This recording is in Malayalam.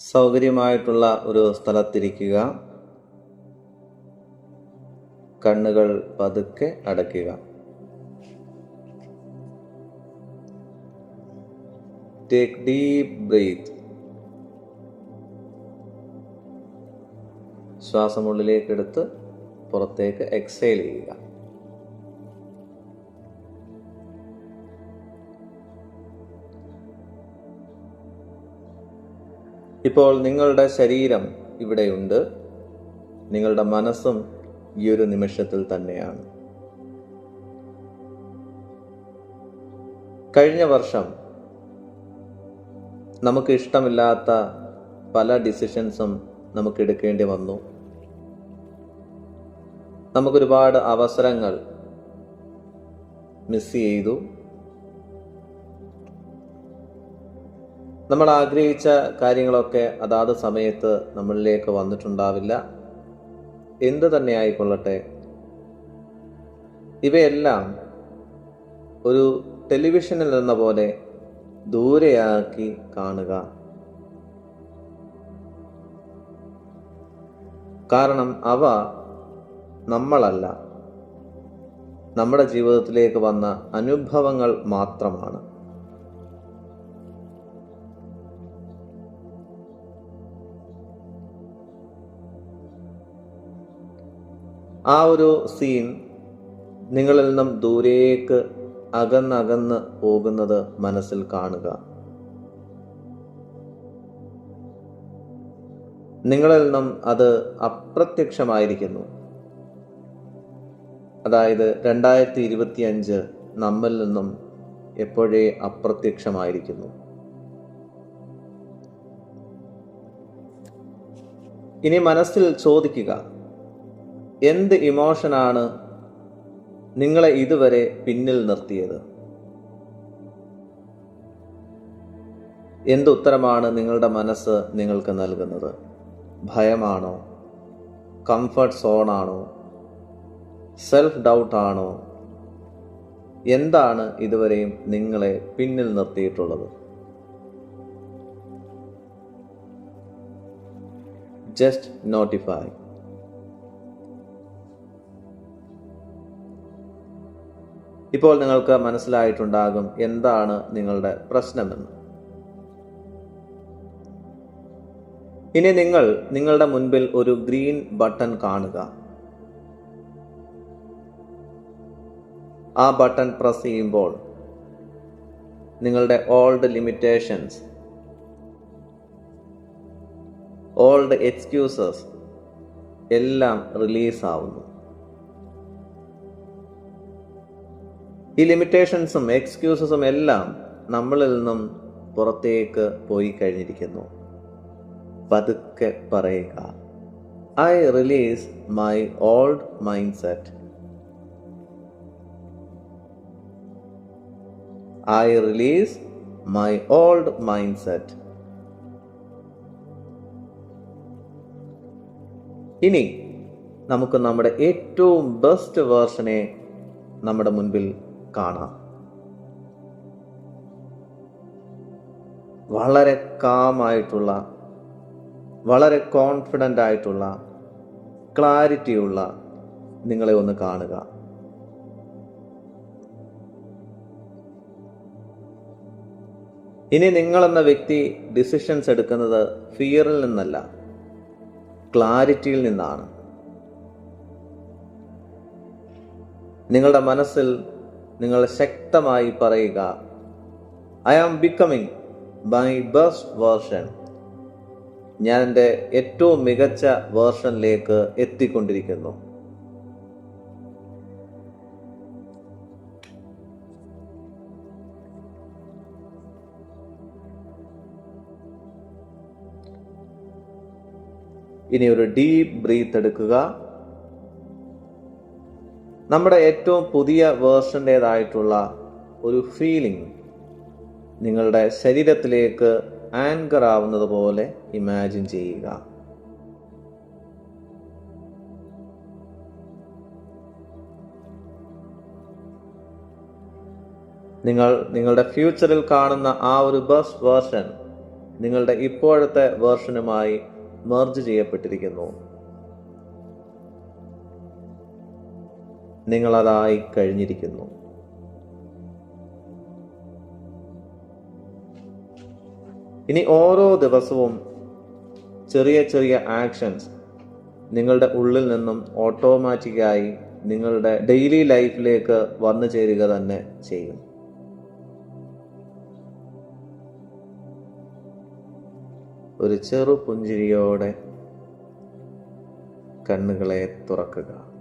സൗകര്യമായിട്ടുള്ള ഒരു സ്ഥലത്തിരിക്കുക. കണ്ണുകൾ പതുക്കെ അടയ്ക്കുക. ടേക്ക് ഡീപ് ബ്രീത്ത് ശ്വാസം ഉള്ളിലേക്ക് എടുത്ത് പുറത്തേക്ക് എക്സൈൽ ചെയ്യുക. ഇപ്പോൾ നിങ്ങളുടെ ശരീരം ഇവിടെയുണ്ട്. നിങ്ങളുടെ മനസ്സും ഈ ഒരു നിമിഷത്തിൽ തന്നെയാണ്. കഴിഞ്ഞ വർഷം നമുക്ക് ഇഷ്ടമില്ലാത്ത പല ഡിസിഷൻസും നമുക്ക് എടുക്കേണ്ടി വന്നു. നമുക്കൊരുപാട് അവസരങ്ങൾ മിസ് ചെയ്തു. നമ്മൾ ആഗ്രഹിച്ച കാര്യങ്ങളൊക്കെ അതാത് സമയത്ത് നമ്മളിലേക്ക് വന്നിട്ടുണ്ടാവില്ല. എന്തു തന്നെ ആയിക്കൊള്ളട്ടെ. ഇവയെല്ലാം ഒരു ടെലിവിഷനിൽ നിന്ന പോലെ ദൂരെയാക്കി കാണുക. കാരണം അവ നമ്മളല്ല. നമ്മുടെ ജീവിതത്തിലേക്ക് വന്ന അനുഭവങ്ങൾ മാത്രമാണ്. ആ ഒരു സീൻ നിങ്ങളിൽ നിന്നും ദൂരേക്ക് അകന്നകന്ന് പോകുന്നത് മനസ്സിൽ കാണുക. നിങ്ങളിൽ നിന്നും അത് അപ്രത്യക്ഷമായിരിക്കുന്നു. അതായത് രണ്ടായിരത്തി ഇരുപത്തി അഞ്ച് നമ്മിൽ നിന്നും എപ്പോഴേ അപ്രത്യക്ഷമായിരിക്കുന്നു. ഇനി മനസ്സിൽ ചോദിക്കുക എന്ത് ഇമോഷനാണ് നിങ്ങളെ ഇതുവരെ പിന്നിൽ നിർത്തിയത്? എന്ത് ഉത്തരമാണ് നിങ്ങളുടെ മനസ്സ് നിങ്ങൾക്ക് നൽകുന്നത്? ഭയമാണോ? കംഫർട്ട് സോണാണോ സെൽഫ് ഡൗട്ട് ആണോ? എന്താണ് ഇതുവരെയും നിങ്ങളെ പിന്നിൽ നിർത്തിയിട്ടുള്ളത്? ജസ്റ്റ് നോട്ടിഫൈ ഇപ്പോൾ നിങ്ങൾക്ക് മനസ്സിലായിട്ടുണ്ടാകും എന്താണ് നിങ്ങളുടെ പ്രശ്നമെന്ന്. ഇനി നിങ്ങൾ നിങ്ങളുടെ മുൻപിൽ ഒരു ഗ്രീൻ ബട്ടൺ കാണുക. ആ ബട്ടൺ പ്രസ് ചെയ്യുമ്പോൾ നിങ്ങളുടെ ഓൾഡ് ലിമിറ്റേഷൻസ് ഓൾഡ് എക്സ്ക്യൂസസ് എല്ലാം റിലീസ് ഈ ലിമിറ്റേഷൻസും എക്സ്ക്യൂസസും എല്ലാം നമ്മളിൽ നിന്നും പുറത്തേക്ക് പോയി കഴിഞ്ഞിരിക്കുന്നു. പതുക്കെ പറയുക I release my old mind set I release my old mind set ഇനി നമുക്ക് നമ്മുടെ ഏറ്റവും ബെസ്റ്റ് വേർഷനെ നമ്മുടെ മുൻപിൽ കാണാം. വളരെ കാമായിട്ടുള്ള വളരെ കോൺഫിഡന്റ് ആയിട്ടുള്ള ക്ലാരിറ്റിയുള്ള നിങ്ങളെ ഒന്ന് കാണുക. ഇനി നിങ്ങളെന്ന വ്യക്തി ഡിസിഷൻസ് എടുക്കുന്നത് ഫിയറിൽ നിന്നല്ല ക്ലാരിറ്റിയിൽ നിന്നാണ്. നിങ്ങളുടെ മനസ്സിൽ നിങ്ങൾ ശക്തമായി പറയുക. I am becoming my best version ഞാൻ എന്റെ ഏറ്റവും മികച്ച വേർഷനിലേക്ക് എത്തിക്കൊണ്ടിരിക്കുന്നു. ഇനി ഒരു ഡീപ്പ് ബ്രീത്ത് എടുക്കുക. നമ്മുടെ ഏറ്റവും പുതിയ വേർഷന്റേതായിട്ടുള്ള ഒരു ഫീലിംഗ് നിങ്ങളുടെ ശരീരത്തിലേക്ക് ആങ്കർ ആവുന്നത് പോലെ ഇമാജിൻ ചെയ്യുക. നിങ്ങൾ നിങ്ങളുടെ ഫ്യൂച്ചറിൽ കാണുന്ന ആ ഒരു ബസ് വേർഷൻ നിങ്ങളുടെ ഇപ്പോഴത്തെ വേർഷനുമായി മെർജ് ചെയ്യപ്പെട്ടിരിക്കുന്നു. നിങ്ങളതായി കഴിഞ്ഞിരിക്കുന്നു. ഇനി ഓരോ ദിവസവും ചെറിയ ചെറിയ ആക്ഷൻസ് നിങ്ങളുടെ ഉള്ളിൽ നിന്നും ഓട്ടോമാറ്റിക്കായി നിങ്ങളുടെ ഡെയിലി ലൈഫിലേക്ക് വന്നു ചേരുക തന്നെ ചെയ്യും. ഒരു ചെറു പുഞ്ചിരിയോടെ കണ്ണുകളെ തുറക്കുക.